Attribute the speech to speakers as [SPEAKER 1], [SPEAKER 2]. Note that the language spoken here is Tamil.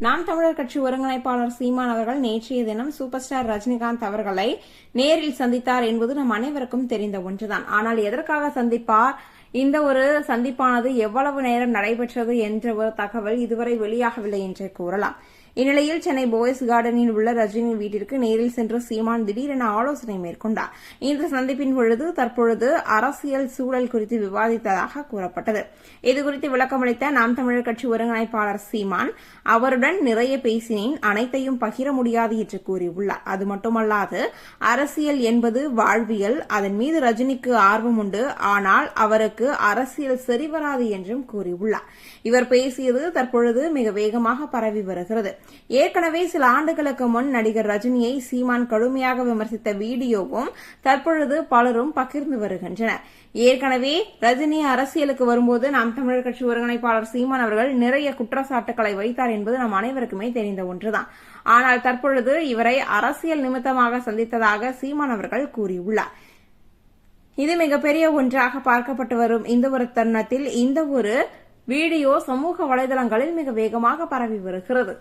[SPEAKER 1] நாம் தமிழர் கட்சி ஒருங்கிணைப்பாளர் சீமான் அவர்கள் நேற்றைய தினம் சூப்பர் ஸ்டார் ரஜினிகாந்த் அவர்களை நேரில் சந்தித்தார் என்பது நம் அனைவருக்கும் தெரிந்த ஒன்றுதான். ஆனால் எதற்காக சந்திப்பார்? இந்த ஒரு சந்திப்பானது எவ்வளவு நேரம் நடைபெற்றது என்ற ஒரு தகவல் இதுவரை வெளியாகவில்லை என்றே கூறலாம். இந்நிலையில் சென்னை போய்ஸ் கார்டனில் உள்ள ரஜினி வீட்டிற்கு நேரில் சென்று சீமான் திடீரென ஆலோசனை மேற்கொண்டார். இந்த சந்திப்பின் பொழுது தற்பொழுது அரசியல் சூழல் குறித்து விவாதித்ததாக கூறப்பட்டது. இதுகுறித்து விளக்கமளித்த நாம் தமிழர் கட்சி ஒருங்கிணைப்பாளர் சீமான் அவருடன் நிறைய பேசினேன் அனைத்தையும் பகிர முடியாது என்று கூறியுள்ளார். அது மட்டுமல்லாது அரசியல் என்பது வாழ்வியல் அதன் மீது ரஜினிக்கு ஆர்வம் உண்டு. ஆனால் அவருக்கு அவருக்கு அரசியல் சரிவராது என்றும் கூறியுள்ளார். இவர் பேசியது தற்பொழுது மிக வேகமாக பரவி வருகிறது. ஏற்கனவே சில ஆண்டுகளுக்கு முன் நடிகர் ரஜினியை சீமான் கடுமையாக விமர்சித்த வீடியோவும் தற்பொழுது பலரும் பகிர்ந்து வருகின்றனர். ஏற்கனவே ரஜினி அரசியலுக்கு வரும்போது நாம் தமிழர் கட்சி ஒருங்கிணைப்பாளர் சீமான் அவர்கள் நிறைய குற்றச்சாட்டுகளை வைத்தார் என்பது நம் அனைவருக்குமே தெரிந்த ஒன்றுதான். ஆனால் தற்பொழுது இவரை அரசியல் நிமித்தமாக சந்தித்ததாக சீமான் அவர்கள் கூறியுள்ளார். இது மிகப்பெரிய ஒன்றாக பார்க்கப்பட்டு வரும். இந்த ஒரு தருணத்தில் இந்த ஒரு வீடியோ சமூக வலைதளங்களில் மிக வேகமாக பரவி வருகிறது.